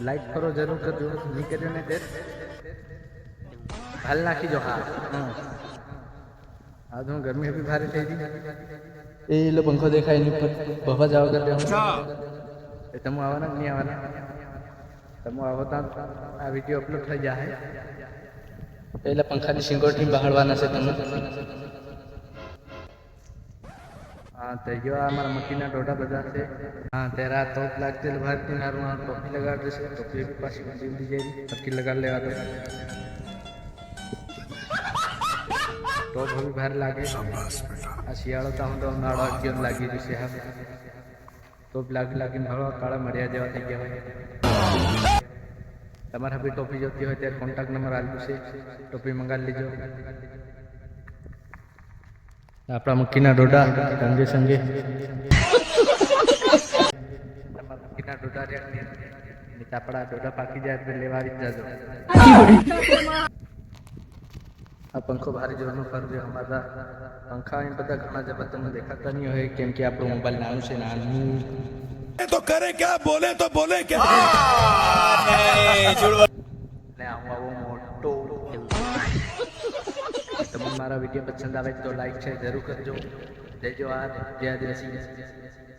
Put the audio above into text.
Like કરો જરૂર કરજો. નહીં કર્યો ને તે. હાલ નાખી જો હા હા હું ગરમી બી ભારે થઈ ગઈ એ લો પંખો દેખાય એની ઉપર બફા જાવ કરી દે એ તમે આવવાના કે નહીં આવવાના? તમે આવો તો આ વીડિયો અપલોડ થઈ જાય એટલે પંખાની સિંગોટી બહાડવાના છે તમે હા તે જો આ અમારા મકીના ડોડા બધા છે હા તેરા તોપ લાગતે ભારતી હારું આ ટોપી લગાડ દેશે ટોપી બી પાછી ઊંધી ઊંધી જાય ટકી લગાડ લેવા દો ટોપ હવે ભારે લાગે આ શિયાળો તો હું તો ઉનાળો અગિયાર લાગી જશે હા ટોપ લાગી લાગીને ભરવા કાળા મળ્યા જેવા થઈ ગયા હોય તમારે હવે ટોપી જોતી હોય ત્યારે કોન્ટેક્ટ નંબર આપ્યું છે ટોપી મંગાવી લેજો આપણા મક્કીના ડોડા સંગે સંગે મક્કીના આપણા ડોડા પાકી જાય એટલે લેવા આવી જાજો. આ પંખો ભારે જોરનો કરજો અમારા. પંખા એમ બધા ઘણા જબર તમને દેખાતા નહીં હોય કેમ કે આપણો મોબાઈલ નાનું છે નાનું. તો કરે ક્યાં? બોલે તો બોલે ક્યાં? ને આવો મોટો તમને મારા વીડિયો પસંદ આવે તો લાઈક છે જરૂર કરજો. જય જવાહર જય આદિવાસી.